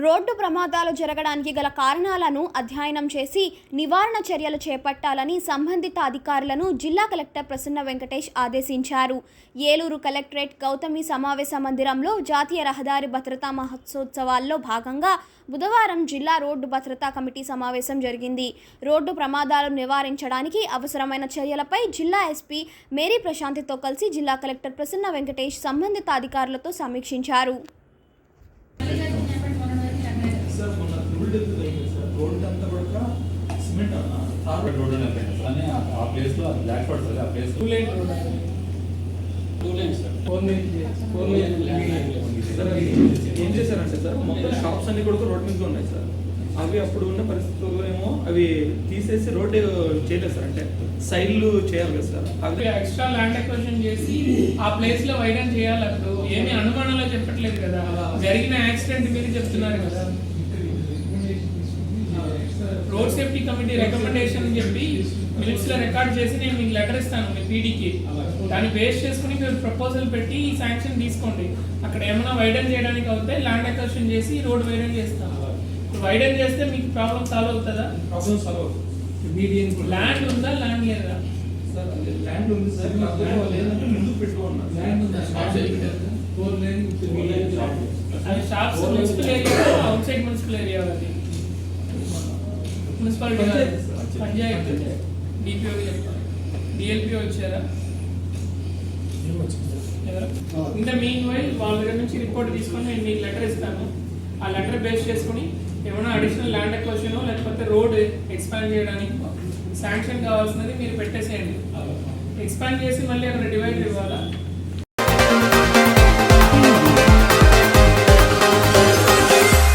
Road ప్రమాదాలు జరగడానికి గల కారణాలను అధ్యయనం చేసి నివారణ చర్యలు చేపట్టాలని సంబంధిత అధికారులను జిల్లా కలెక్టర్ ప్రసన్న వెంకటేష్ ఆదేశించారు. ఏలూరు కలెక్టరేట్ గౌతమి సమావేశ మందిరంలో జాతీయ రహదారి భద్రతా మహోత్సవాల్లో భాగంగా బుధవారం జిల్లా రోడ్డు భద్రతా కమిటీ సమావేశం జరిగింది. రోడ్డు ప్రమాదాలు నివారించడానికి అవసరమైన చర్యలపై జిల్లా ఎస్పీ మేరీ ప్రశాంతితో కలిసి జిల్లా కలెక్టర్ ప్రసన్న వెంకటేష్ సంబంధిత అధికారులతో సమీక్షించారు. సార్ మొన్న రోడ్ అయింది సార్. రోడ్ అంతా కూడా సిమెంట్ తార్ రోడ్ అయిపోయింది సార్. అని ఆ- ప్లేస్లో బ్లాక్ సార్. ఆ place two lane road two lane sir. Four lane four lane ఏం చేశారంటే సార్ మొత్తం షాప్స్ అన్ని కూడా రోడ్ మీద ఉన్నాయి సార్. అవి అప్పుడు ఉన్న పరిస్థితుల్లో ఏమో అవి తీసేసి రోడ్ చేయలేదు సార్. అంటే సైడ్లు చేయాలి కదా సార్. అవి ఎక్స్ట్రా ల్యాండ్ ఎక్విజిషన్ చేసి ఆ ప్లేస్లో వైడన్ చేయాలి అప్పుడు. ఏమి అనుమానాలు చెప్పట్లేదు కదా. జరిగిన యాక్సిడెంట్ మీరు చెప్తున్నారు కదా రోడ్ సేఫ్టీ కమిటీ రికమెండేషన్ అని చెప్పి మినిట్స్లో రికార్డ్ చేసి నేను మీకు లెటర్ ఇస్తాను మీ పీడీకి దాన్ని బేస్ చేసుకుని మీరు ప్రపోజల్ పెట్టి ఈ శాంక్షన్ తీసుకోండి. అక్కడ ఏమైనా వైడన్ చేయడానికి అవుతే ల్యాండ్ ఎక్విజిషన్ చేసి రోడ్ వైడన్ చేస్తాం వైడన్ చేస్తే మీకు ప్రాబ్లం సాల్వ్ అవుతుందా? ప్రాబ్లమ్ సాల్వ్ అవుతుంది. ల్యాండ్ ఉందా? ల్యాండ్ లేదా? సార్ అది ల్యాండ్ ఉంది sir shops municipal area outside municipal area అది మున్సిపాలిటీ పంచాయతీ డిపిఓ డిఎల్పిఓ వచ్చారా? ఇంకా మీన్ వైల్ వాళ్ళ దగ్గర నుంచి రిపోర్ట్ తీసుకొని నేను మీకు లెటర్ ఇస్తాను ఆ లెటర్ బేస్ చేసుకుని ఏమైనా అడిషనల్ ల్యాండ్ ఎక్వషన్ లేకపోతే రోడ్ ఎక్స్పాండ్ చేయడానికి శాంక్షన్ కావాల్సినది మీరు పెట్టేసేయండి. ఎక్స్పాండ్ చేసి మళ్ళీ అక్కడ డివైడ్ ఇవ్వాలా?